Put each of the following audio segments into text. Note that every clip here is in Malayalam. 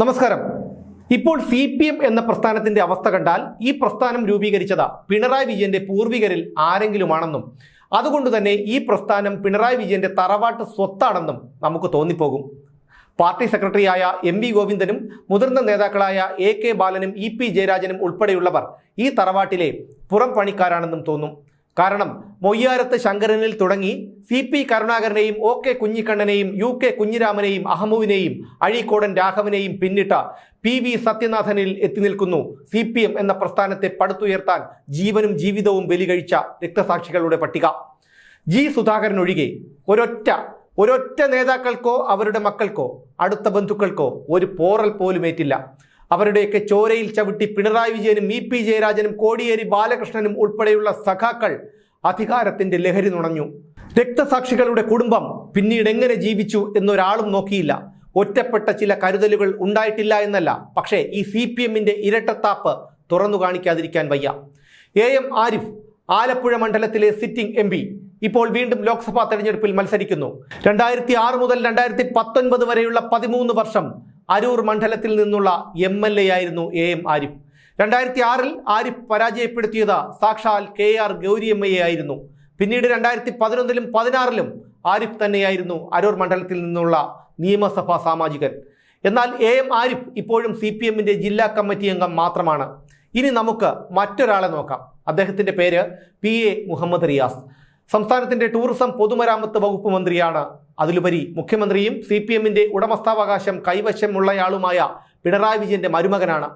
നമസ്കാരം. ഇപ്പോൾ സി പി എം എന്ന പ്രസ്ഥാനത്തിന്റെ അവസ്ഥ കണ്ടാൽ ഈ പ്രസ്ഥാനം രൂപീകരിച്ചത് പിണറായി വിജയന്റെ പൂർവികരിൽ ആരെങ്കിലുമാണെന്നും അതുകൊണ്ട് തന്നെ ഈ പ്രസ്ഥാനം പിണറായി വിജയന്റെ തറവാട്ട് സ്വത്താണെന്നും നമുക്ക് തോന്നിപ്പോകും. പാർട്ടി സെക്രട്ടറിയായ എം വി ഗോവിന്ദനും മുതിർന്ന നേതാക്കളായ എ കെ ബാലനും ഇ പി ജയരാജനും ഉൾപ്പെടെയുള്ളവർ ഈ തറവാട്ടിലെ പുറം പണിക്കാരാണെന്നും തോന്നും. കാരണം മൊയ്യാരത്ത് ശങ്കരനിൽ തുടങ്ങി സി പി കരുണാകരനെയും ഒ കെ കുഞ്ഞിക്കണ്ണനെയും യു കെ കുഞ്ഞിരാമനെയും അഹമുവിനെയും അഴീക്കോടൻ രാഘവനെയും പിന്നിട്ട പി വി സത്യനാഥനിൽ എത്തി നിൽക്കുന്നു സി പി എം എന്ന പ്രസ്ഥാനത്തെ പടുത്തുയർത്താൻ ജീവനും ജീവിതവും ബലികഴിച്ച രക്തസാക്ഷികളുടെ പട്ടിക. ജി സുധാകരൻ ഒഴികെ ഒരൊറ്റ ഒരൊറ്റ നേതാക്കൾക്കോ അവരുടെ മക്കൾക്കോ അടുത്ത ബന്ധുക്കൾക്കോ ഒരു പോറൽ പോലും ഏറ്റില്ല. അവരുടെയൊക്കെ ചോരയിൽ ചവിട്ടി പിണറായി വിജയനും ഇ പി ജയരാജനും കോടിയേരി ബാലകൃഷ്ണനും ഉൾപ്പെടെയുള്ള സഖാക്കൾ അധികാരത്തിന്റെ ലഹരി നുണഞ്ഞു. രക്തസാക്ഷികളുടെ കുടുംബം പിന്നീട് എങ്ങനെ ജീവിച്ചു എന്നൊരാളും നോക്കിയില്ല. ഒറ്റപ്പെട്ട ചില കരുതലുകൾ ഉണ്ടായിട്ടില്ല എന്നല്ല. പക്ഷേ ഈ സി പി എമ്മിന്റെ ഇരട്ടത്താപ്പ് തുറന്നു കാണിക്കാതിരിക്കാൻ വയ്യ. എ എം ആരിഫ് ആലപ്പുഴ മണ്ഡലത്തിലെ സിറ്റിംഗ് എം ഇപ്പോൾ വീണ്ടും ലോക്സഭാ തെരഞ്ഞെടുപ്പിൽ മത്സരിക്കുന്നു. രണ്ടായിരത്തി ആറ് മുതൽ രണ്ടായിരത്തി പത്തൊൻപത് വരെയുള്ള പതിമൂന്ന് വർഷം അരൂർ മണ്ഡലത്തിൽ നിന്നുള്ള എം എൽ എ ആയിരുന്നു എ എം ആരിഫ്. രണ്ടായിരത്തി ആറിൽ ആരിഫ് പരാജയപ്പെടുത്തിയത് സാക്ഷാൽ കെ ആർ ഗൗരിയമ്മയെ ആയിരുന്നു. പിന്നീട് രണ്ടായിരത്തി പതിനൊന്നിലും പതിനാറിലും ആരിഫ് തന്നെയായിരുന്നു അരൂർ മണ്ഡലത്തിൽ നിന്നുള്ള നിയമസഭാ സാമാജികൻ. എന്നാൽ എ എം ആരിഫ് ഇപ്പോഴും സി പി എമ്മിന്റെ ജില്ലാ കമ്മിറ്റി അംഗം മാത്രമാണ്. ഇനി നമുക്ക് മറ്റൊരാളെ നോക്കാം. അദ്ദേഹത്തിന്റെ പേര് പി എ മുഹമ്മദ് റിയാസ്. സംസ്ഥാനത്തിന്റെ ടൂറിസം പൊതുമരാമത്ത് വകുപ്പ് മന്ത്രിയാണ് അതിലുപരി മുഖ്യമന്ത്രിയും സി പി എമ്മിന്റെ ഉടമസ്ഥാവകാശം കൈവശമുള്ളയാളുമായ പിണറായി വിജയന്റെ മരുമകനാണ്.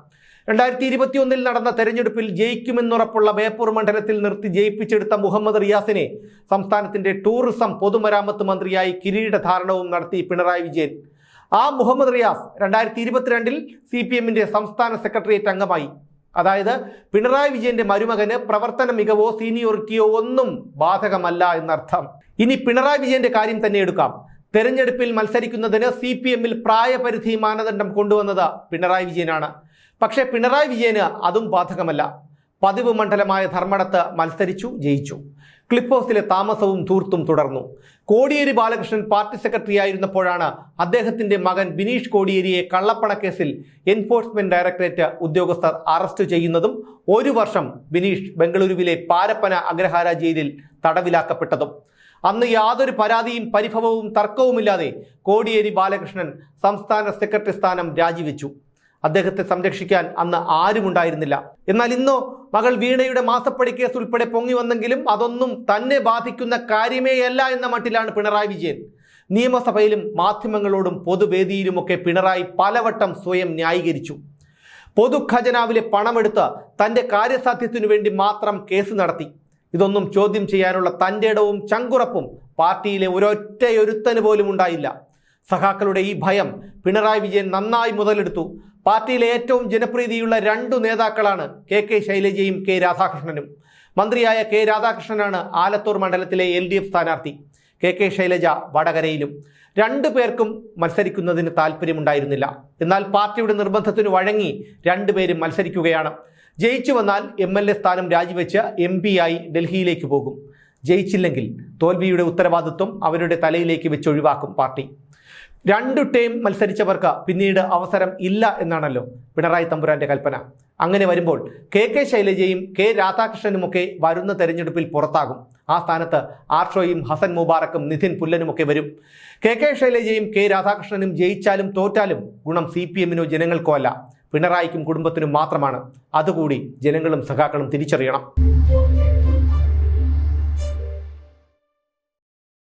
രണ്ടായിരത്തി ഇരുപത്തിയൊന്നിൽ നടന്ന തെരഞ്ഞെടുപ്പിൽ ജയിക്കുമെന്നുറപ്പുള്ള ബേപ്പൂർ മണ്ഡലത്തിൽ നിർത്തി ജയിപ്പിച്ചെടുത്ത മുഹമ്മദ് റിയാസിനെ സംസ്ഥാനത്തിന്റെ ടൂറിസം പൊതുമരാമത്ത് മന്ത്രിയായി കിരീടധാരണവും നടത്തി പിണറായി വിജയൻ. ആ മുഹമ്മദ് റിയാസ് രണ്ടായിരത്തി ഇരുപത്തിരണ്ടിൽ സി പി എമ്മിന്റെ സംസ്ഥാന സെക്രട്ടേറിയറ്റ് അംഗമായി. അതായത് പിണറായി വിജയന്റെ മരുമകന് പ്രവർത്തന മികവോ സീനിയോറിറ്റിയോ ഒന്നും ബാധകമല്ല എന്നർത്ഥം. ഇനി പിണറായി വിജയന്റെ കാര്യം തന്നെ എടുക്കാം. തെരഞ്ഞെടുപ്പിൽ മത്സരിക്കുന്നതിന് സി പി എമ്മിൽ പ്രായപരിധി മാനദണ്ഡം കൊണ്ടുവന്നത് പിണറായി വിജയനാണ്. പക്ഷേ പിണറായി വിജയന് അതും ബാധകമല്ല. പതിവ് മണ്ഡലമായ ധർമ്മടത്ത് മത്സരിച്ചു ജയിച്ചു. ക്ലിപ്പ് ഹൗസിലെ താമസവും തൂർത്തും തുടർന്നു. കോടിയേരി ബാലകൃഷ്ണൻ പാർട്ടി സെക്രട്ടറി ആയിരുന്നപ്പോഴാണ് അദ്ദേഹത്തിന്റെ മകൻ ബിനീഷ് കോടിയേരിയെ കള്ളപ്പണക്കേസിൽ എൻഫോഴ്സ്മെന്റ് ഡയറക്ടറേറ്റ് ഉദ്യോഗസ്ഥർ അറസ്റ്റ് ചെയ്യുന്നതും ഒരു വർഷം ബിനീഷ് ബംഗളൂരുവിലെ പാരപ്പന അഗ്രഹാര ജയിലിൽ തടവിലാക്കപ്പെട്ടതും. അന്ന് യാതൊരു പരാതിയും പരിഭവവും തർക്കവുമില്ലാതെ കോടിയേരി ബാലകൃഷ്ണൻ സംസ്ഥാന സെക്രട്ടറി സ്ഥാനം രാജിവെച്ചു. അദ്ദേഹത്തെ സംരക്ഷിക്കാൻ അന്ന് ആരുമുണ്ടായിരുന്നില്ല. എന്നാൽ ഇന്നോ മകൾ വീണയുടെ മാസപ്പടി കേസ് ഉൾപ്പെടെ പൊങ്ങി വന്നെങ്കിലും അതൊന്നും തന്നെ ബാധിക്കുന്ന കാര്യമേയല്ല എന്ന മട്ടിലാണ് പിണറായി വിജയൻ. നിയമസഭയിലും മാധ്യമങ്ങളോടും പൊതുവേദിയിലുമൊക്കെ പിണറായി പലവട്ടം സ്വയം ന്യായീകരിച്ചു. പൊതുഖജനാവിലെ പണമെടുത്ത് തന്റെ കാര്യസാധ്യത്തിനു വേണ്ടി മാത്രം കേസ് നടത്തി. ഇതൊന്നും ചോദ്യം ചെയ്യാനുള്ള തന്റെ ഇടവും ചങ്കുറപ്പും പാർട്ടിയിലെ ഒരൊറ്റയൊരുത്തന് പോലും ഉണ്ടായില്ല. സഖാക്കളുടെ ഈ ഭയം പിണറായി വിജയൻ നന്നായി മുതലെടുത്തു. പാർട്ടിയിലെ ഏറ്റവും ജനപ്രീതിയുള്ള രണ്ടു നേതാക്കളാണ് കെ കെ ശൈലജയും കെ രാധാകൃഷ്ണനും. മന്ത്രിയായ കെ രാധാകൃഷ്ണനാണ് ആലത്തൂർ മണ്ഡലത്തിലെ എൽ ഡി എഫ് സ്ഥാനാർത്ഥി. കെ കെ ശൈലജ വടകരയിലും. രണ്ടു പേർക്കും മത്സരിക്കുന്നതിന് താല്പര്യമുണ്ടായിരുന്നില്ല എന്നാൽ പാർട്ടിയുടെ നിർബന്ധത്തിന് വഴങ്ങി രണ്ടുപേരും മത്സരിക്കുകയാണ്. ജയിച്ചു വന്നാൽ എം എൽ എ സ്ഥാനം രാജിവെച്ച് എം പി ആയി ഡൽഹിയിലേക്ക് പോകും. ജയിച്ചില്ലെങ്കിൽ തോൽവിയുടെ ഉത്തരവാദിത്വം അവരുടെ തലയിലേക്ക് വെച്ച് ഒഴിവാക്കും പാർട്ടി. രണ്ടു ടീം മത്സരിച്ചവർക്ക് പിന്നീട് അവസരം ഇല്ല എന്നാണല്ലോ പിണറായി തമ്പുരാന്റെ കൽപ്പന. അങ്ങനെ വരുമ്പോൾ കെ കെ ശൈലജയും കെ രാധാകൃഷ്ണനുമൊക്കെ വരുന്ന തെരഞ്ഞെടുപ്പിൽ പുറത്താകും. ആ സ്ഥാനത്ത് ആർഷോയും ഹസൻ മുബാറക്കും നിധിൻ പുല്ലനുമൊക്കെ വരും. കെ കെ ശൈലജയും കെ രാധാകൃഷ്ണനും ജയിച്ചാലും തോറ്റാലും ഗുണം സി പി എമ്മിനോ ജനങ്ങൾക്കോ അല്ല. പിണറായിക്കും കുടുംബത്തിനും മാത്രമാണ്. അതുകൂടി ജനങ്ങളും സഖാക്കളും തിരിച്ചറിയണം.